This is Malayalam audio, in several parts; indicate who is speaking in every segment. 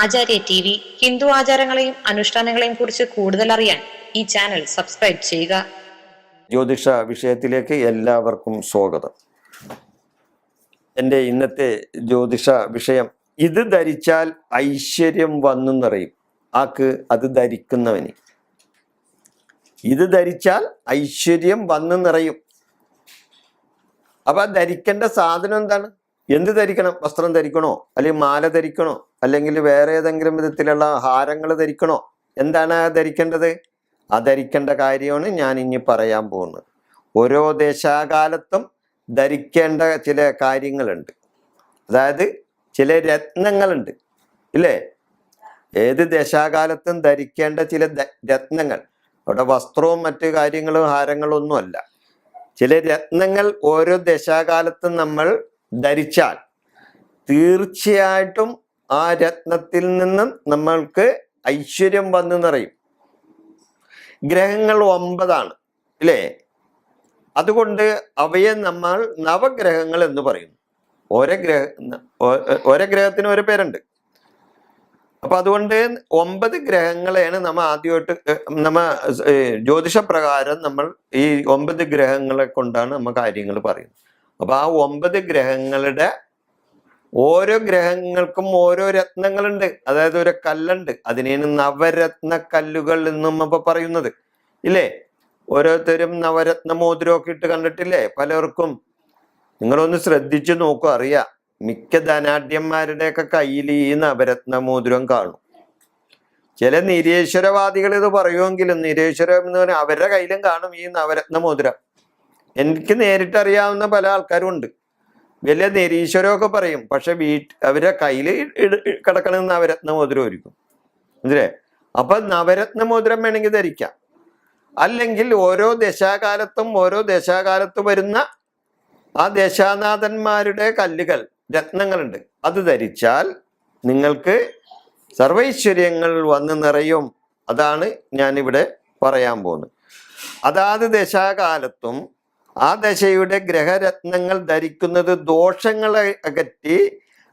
Speaker 1: ആചാര്യ ടി വി ഹിന്ദു ആചാരങ്ങളെയും അനുഷ്ഠാനങ്ങളെയും കുറിച്ച് കൂടുതൽ അറിയാൻ ഈ ചാനൽ സബ്സ്ക്രൈബ് ചെയ്യുക.
Speaker 2: ജ്യോതിഷ വിഷയത്തിലേക്ക് എല്ലാവർക്കും സ്വാഗതം. എന്റെ ഇന്നത്തെ ജ്യോതിഷ വിഷയം ഇത് ധരിച്ചാൽ ഐശ്വര്യം വന്നു നിറയും ആക്ക് അത് ധരിക്കുന്നവന്. ഇത് ധരിച്ചാൽ ഐശ്വര്യം വന്നു നിറയും അപ്പൊ ധരിക്കേണ്ട സാധനം എന്താണ്? എന്ത് ധരിക്കണം? വസ്ത്രം ധരിക്കണോ? അല്ലെങ്കിൽ മാല ധരിക്കണോ? അല്ലെങ്കിൽ വേറെ ഏതെങ്കിലും വിധത്തിലുള്ള ഹാരങ്ങൾ ധരിക്കണോ? എന്താണ് ധരിക്കേണ്ടത്? ആ ധരിക്കേണ്ട കാര്യമാണ് ഞാൻ ഇനി പറയാൻ പോകുന്നത്. ഓരോ ദേശാകാലത്തും ധരിക്കേണ്ട ചില കാര്യങ്ങളുണ്ട്. അതായത് ചില രത്നങ്ങളുണ്ട്. ഇല്ലേ? ഏത് ദശാകാലത്തും ധരിക്കേണ്ട ചില രത്നങ്ങൾ. അവിടെ വസ്ത്രവും മറ്റു കാര്യങ്ങളും ഹാരങ്ങളും ഒന്നുമല്ല. ചില രത്നങ്ങൾ ഓരോ ദശാകാലത്തും നമ്മൾ ധരിച്ചാൽ തീർച്ചയായിട്ടും ആ രത്നത്തിൽ നിന്നും നമ്മൾക്ക് ഐശ്വര്യം വന്നു നിറയും. ഗ്രഹങ്ങൾ ഒമ്പതാണ് ഇല്ലേ അതുകൊണ്ട് അവയെ നമ്മൾ നവഗ്രഹങ്ങൾ എന്ന് പറയുന്നു ഓരോ ഗ്രഹ ഓരോ ഗ്രഹത്തിന് ഓരോ പേരുണ്ട്. അപ്പൊ അതുകൊണ്ട് ഒമ്പത് ഗ്രഹങ്ങളെയാണ് നമ്മ ആദ്യമായിട്ട് നമ്മ ജ്യോതിഷ ജ്യോതിഷപ്രകാരം നമ്മൾ ഈ ഒമ്പത് ഗ്രഹങ്ങളെ കൊണ്ടാണ് നമ്മ കാര്യങ്ങൾ പറയുന്നത്. അപ്പൊ ആ ഒമ്പത് ഗ്രഹങ്ങളുടെ ഓരോ ഗ്രഹങ്ങൾക്കും ഓരോ രത്നങ്ങളുണ്ട്. അതായത് ഒരു കല്ലുണ്ട്. അതിനെയാണ് നവരത്ന കല്ലുകൾ എന്നും അപ്പൊ പറയുന്നത്. ഇല്ലേ? ഓരോരുത്തരും നവരത്ന മോതിരമൊക്കെ ഇട്ട് കണ്ടിട്ടില്ലേ? പലർക്കും. നിങ്ങളൊന്ന് ശ്രദ്ധിച്ചു നോക്കൂ അറിയാം. മിക്ക ധനാഢ്യന്മാരുടെയൊക്കെ കയ്യിൽ ഈ നവരത്ന മോതിരം കാണും. ചില നിരീശ്വരവാദികൾ ഇത് പറയുമെങ്കിലും നിരീശ്വരം എന്ന് പറഞ്ഞാൽ അവരുടെ കയ്യിലും കാണും ഈ നവരത്ന മോതിരം. എനിക്ക് നേരിട്ട് അറിയാവുന്ന പല ആൾക്കാരും ഉണ്ട് വലിയ നിരീശ്വരമൊക്കെ പറയും. പക്ഷെ വീട്ട് അവരെ കയ്യിൽ കിടക്കണ നവരത്ന മോതിരം ഒരുക്കും. മനസ്സിലേ അപ്പൊ നവരത്ന മോതിരം വേണമെങ്കിൽ ധരിക്കാം. അല്ലെങ്കിൽ ഓരോ ദശാകാലത്തും ഓരോ ദശാകാലത്തും വരുന്ന ആ ദശാനാഥന്മാരുടെ കല്ലുകൾ രത്നങ്ങളുണ്ട്. അത് ധരിച്ചാൽ നിങ്ങൾക്ക് സർവൈശ്വര്യങ്ങൾ വന്ന് നിറയും. അതാണ് ഞാനിവിടെ പറയാൻ പോകുന്നത്. അതാത് ദശാകാലത്തും ആ ദശയുടെ ഗ്രഹരത്നങ്ങൾ ധരിക്കുന്നത് ദോഷങ്ങളെ അകറ്റി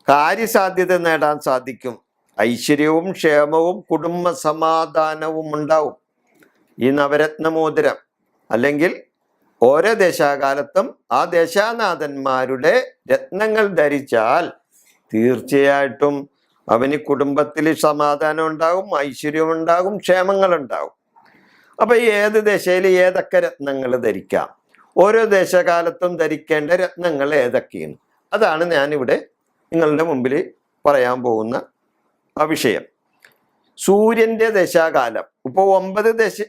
Speaker 2: കാര്യസാധ്യത നേടാൻ സാധിക്കും. ഐശ്വര്യവും ക്ഷേമവും കുടുംബ സമാധാനവും ഉണ്ടാവും. ഈ നവരത്ന മോതിരം അല്ലെങ്കിൽ ഓരോ ദേശാകാലത്തും ആ ദേശാനാഥന്മാരുടെ രത്നങ്ങൾ ധരിച്ചാൽ തീർച്ചയായിട്ടും അവന് കുടുംബത്തിൽ സമാധാനം ഉണ്ടാകും ഐശ്വര്യം ഉണ്ടാകും ക്ഷേമങ്ങൾ ഉണ്ടാകും അപ്പൊ ഏത് ദശയിൽ ഏതൊക്കെ രത്നങ്ങൾ ധരിക്കാം? ഓരോ ദേശകാലത്തും ധരിക്കേണ്ട രത്നങ്ങൾ ഏതൊക്കെയാണ് അതാണ് ഞാനിവിടെ നിങ്ങളുടെ മുമ്പിൽ പറയാൻ പോകുന്ന ആ വിഷയം. സൂര്യന്റെ ദശാകാലം. ഇപ്പോൾ ഒമ്പത് ദശ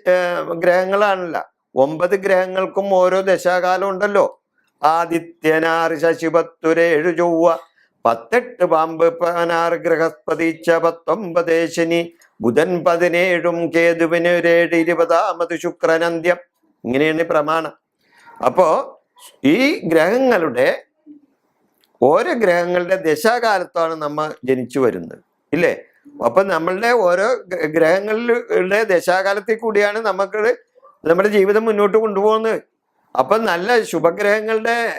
Speaker 2: ഗ്രഹങ്ങളാണല്ല. ഒമ്പത് ഗ്രഹങ്ങൾക്കും ഓരോ ദശാകാലം ഉണ്ടല്ലോ. ആദിത്യനാറ് ശശിപത്തുരേഴു ചൊവ്വ പത്തെട്ട് പാമ്പ് പതിനാറ് ഗ്രഹസ്പതിച്ച പത്തൊമ്പത് ശനി ബുധൻ പതിനേഴും കേതുവിന് ഒരേഴ് ഇരുപതാമത് ശുക്രനന്ത്യം ഇങ്ങനെയാണ് പ്രമാണം. അപ്പോ ഈ ഗ്രഹങ്ങളുടെ ഓരോ ഗ്രഹങ്ങളുടെ ദശാകാലത്താണ് നമ്മൾ ജനിച്ചു വരുന്നത്. ഇല്ലേ? അപ്പൊ നമ്മളുടെ ഓരോ ഗ്രഹങ്ങളിലെ ദശാകാലത്തിൽ കൂടിയാണ് നമുക്ക് നമ്മുടെ ജീവിതം മുന്നോട്ട് കൊണ്ടുപോകുന്നത്. അപ്പൊ നല്ല ശുഭഗ്രഹങ്ങളുടെ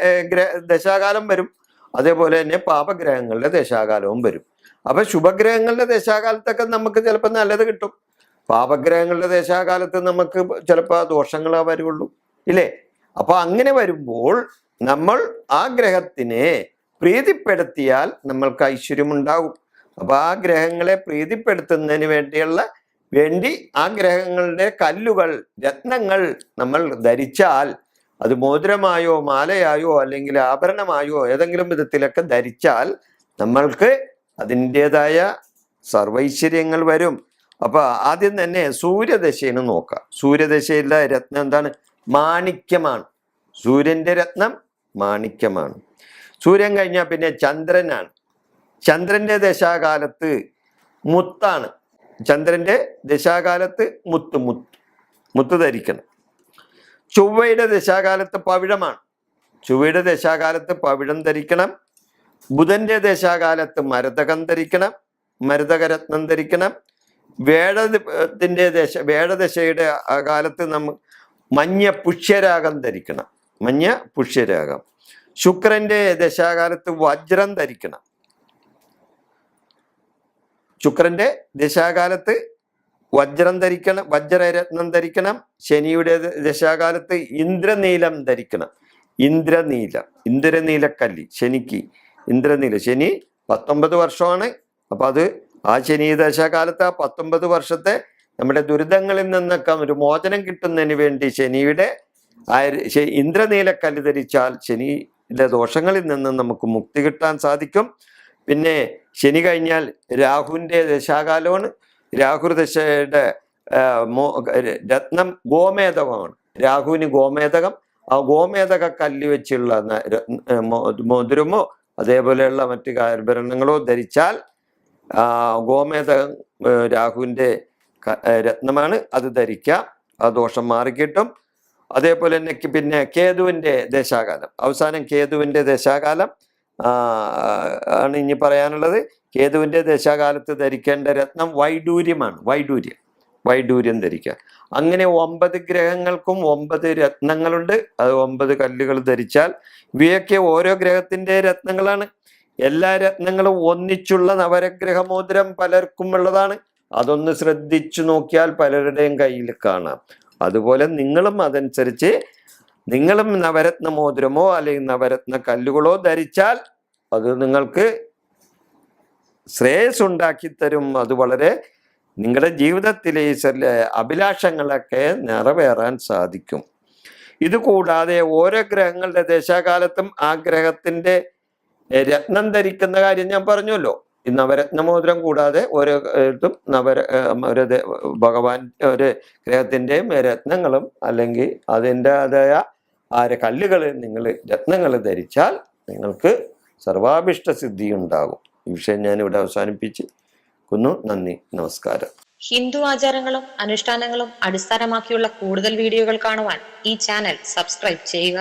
Speaker 2: ദശാകാലം വരും. അതേപോലെ തന്നെ പാപഗ്രഹങ്ങളുടെ ദശാകാലവും വരും. അപ്പൊ ശുഭഗ്രഹങ്ങളുടെ ദശാകാലത്തൊക്കെ നമുക്ക് ചിലപ്പോൾ നല്ലത് കിട്ടും. പാപഗ്രഹങ്ങളുടെ ദശാകാലത്ത് നമുക്ക് ചിലപ്പോൾ ദോഷങ്ങളാ വരുള്ളൂ. ഇല്ലേ? അപ്പൊ അങ്ങനെ വരുമ്പോൾ നമ്മൾ ആ ഗ്രഹത്തിനെ പ്രീതിപ്പെടുത്തിയാൽ നമ്മൾക്ക് ഐശ്വര്യം ഉണ്ടാകും. അപ്പൊ ആ ഗ്രഹങ്ങളെ പ്രീതിപ്പെടുത്തുന്നതിന് വേണ്ടിയുള്ള വേണ്ടി ആ ഗ്രഹങ്ങളുടെ കല്ലുകൾ രത്നങ്ങൾ നമ്മൾ ധരിച്ചാൽ അത് മോതിരമായോ മാലയായോ അല്ലെങ്കിൽ ആഭരണമായോ ഏതെങ്കിലും വിധത്തിലൊക്കെ ധരിച്ചാൽ നമ്മൾക്ക് അതിന്റെതായ സർവൈശ്വര്യങ്ങൾ വരും. അപ്പൊ ആദ്യം തന്നെ സൂര്യദശയിൽ നോക്കാം. സൂര്യദശയിലെ രത്നം എന്താണ്? മാണിക്യമാണ്. സൂര്യന്റെ രത്നം മാണിക്യമാണ്. സൂര്യൻ കഴിഞ്ഞാൽ പിന്നെ ചന്ദ്രനാണ്. ചന്ദ്രന്റെ ദശാകാലത്ത് മുത്താണ്. ചന്ദ്രന്റെ ദശാകാലത്ത് മുത്ത് മുത്ത് മുത്ത് ധരിക്കണം. ചൊവ്വയുടെ ദശാകാലത്ത് പവിഴമാണ്. ചൊവ്വയുടെ ദശാകാലത്ത് പവിഴം ധരിക്കണം. ബുധന്റെ ദശാകാലത്ത് മരതകം ധരിക്കണം. മരതകരത്നം ധരിക്കണം. വേഴത്തിന്റെ ദശ വേഴദശയുടെ കാലത്ത് നമ്മ മഞ്ഞ പുഷ്യരാഗം ധരിക്കണം. മഞ്ഞ പുഷ്യരാഗം. ശുക്രന്റെ ദശാകാലത്ത് വജ്രം ധരിക്കണം. ശുക്രന്റെ ദശാകാലത്ത് വജ്രം ധരിക്കണം വജ്രരത്നം ധരിക്കണം ശനിയുടെ ദശാകാലത്ത് ഇന്ദ്രനീലം ധരിക്കണം. ഇന്ദ്രനീലം ഇന്ദ്രനീലക്കല്ലി ശനിക്ക് ഇന്ദ്രനീല. ശനി പത്തൊമ്പത് വർഷമാണ്. അപ്പൊ അത് ആ ശനി ദശാകാലത്ത് ആ പത്തൊമ്പത് വർഷത്തെ നമ്മുടെ ദുരിതങ്ങളിൽ നിന്നൊക്കെ ഒരു മോചനം കിട്ടുന്നതിന് വേണ്ടി ശനിയുടെ ഇന്ദ്രനീലക്കല്ല് ധരിച്ചാൽ ശനിയുടെ ദോഷങ്ങളിൽ നിന്ന് നമുക്ക് മുക്തി കിട്ടാൻ സാധിക്കും. പിന്നെ ശനി കഴിഞ്ഞാൽ രാഹുവിന്റെ ദശാകാലമാണ്. രാഹു ദശയുടെ രത്നം ഗോമേതകമാണ് രാഹുവിന് ഗോമേതകം ആ ഗോമേതക കല്ല് വെച്ചുള്ള മോതിരമോ അതേപോലെയുള്ള മറ്റു ആഭരണങ്ങളോ ധരിച്ചാൽ ഗോമേതകം ഏ, രത്നമാണ് അത് ധരിക്കാം ആ ദോഷം മാറിക്കിട്ടും. അതേപോലെ തന്നെ പിന്നെ കേതുവിന്റെ ദേശാകാലം അവസാനം കേതുവിന്റെ ദേശാകാലം ആണ് ഇനി പറയാനുള്ളത്. കേതുവിന്റെ ദശാകാലത്ത് ധരിക്കേണ്ട രത്നം വൈഡൂര്യമാണ് വൈഡൂര്യം വൈഡൂര്യം ധരിക്കുക അങ്ങനെ ഒമ്പത് ഗ്രഹങ്ങൾക്കും ഒമ്പത് രത്നങ്ങളുണ്ട്. അത് ഒമ്പത് കല്ലുകൾ ധരിച്ചാൽ ഇവയൊക്കെ ഓരോ ഗ്രഹത്തിന്റെ രത്നങ്ങളാണ്. എല്ലാ രത്നങ്ങളും ഒന്നിച്ചുള്ള നവരഗ്രഹമോദ്രം പലർക്കും ഉള്ളതാണ്. അതൊന്ന് ശ്രദ്ധിച്ചു നോക്കിയാൽ പലരുടെയും കയ്യിൽ കാണാം. അതുപോലെ നിങ്ങളും അതനുസരിച്ച് നിങ്ങളും നവരത്ന മോതിരമോ അല്ലെങ്കിൽ നവരത്ന കല്ലുകളോ ധരിച്ചാൽ അത് നിങ്ങൾക്ക് ശ്രേയസ് ഉണ്ടാക്കി തരും. അത് വളരെ നിങ്ങളുടെ ജീവിതത്തിലെ അഭിലാഷങ്ങളൊക്കെ നിറവേറാൻ സാധിക്കും. ഇതുകൂടാതെ ഓരോ ഗ്രഹങ്ങളുടെ ദശാകാലത്തും ആ ഗ്രഹത്തിന്റെ രത്നം ധരിക്കുന്ന കാര്യം ഞാൻ പറഞ്ഞല്ലോ ഈ നവരത്ന മോതിരം കൂടാതെ ഓരോ ഇതും നവര ഒരു ഭഗവാൻ ഒരു ഗ്രഹത്തിന്റെയും രത്നങ്ങളും അല്ലെങ്കിൽ അതിന്റെതായ ആരെ കല്ലുകൾ നിങ്ങൾ രത്നങ്ങൾ ധരിച്ചാൽ നിങ്ങൾക്ക് സർവാഭിഷ്ട സിദ്ധി ഉണ്ടാകും ഈ വിഷയം ഞാൻ ഇവിടെ അവസാനിപ്പിച്ച് കുന്നു നന്ദി. നമസ്കാരം.
Speaker 1: ഹിന്ദു ആചാരങ്ങളും അനുഷ്ഠാനങ്ങളും അടിസ്ഥാനമാക്കിയുള്ള കൂടുതൽ വീഡിയോകൾ കാണുവാൻ ഈ ചാനൽ സബ്സ്ക്രൈബ് ചെയ്യുക.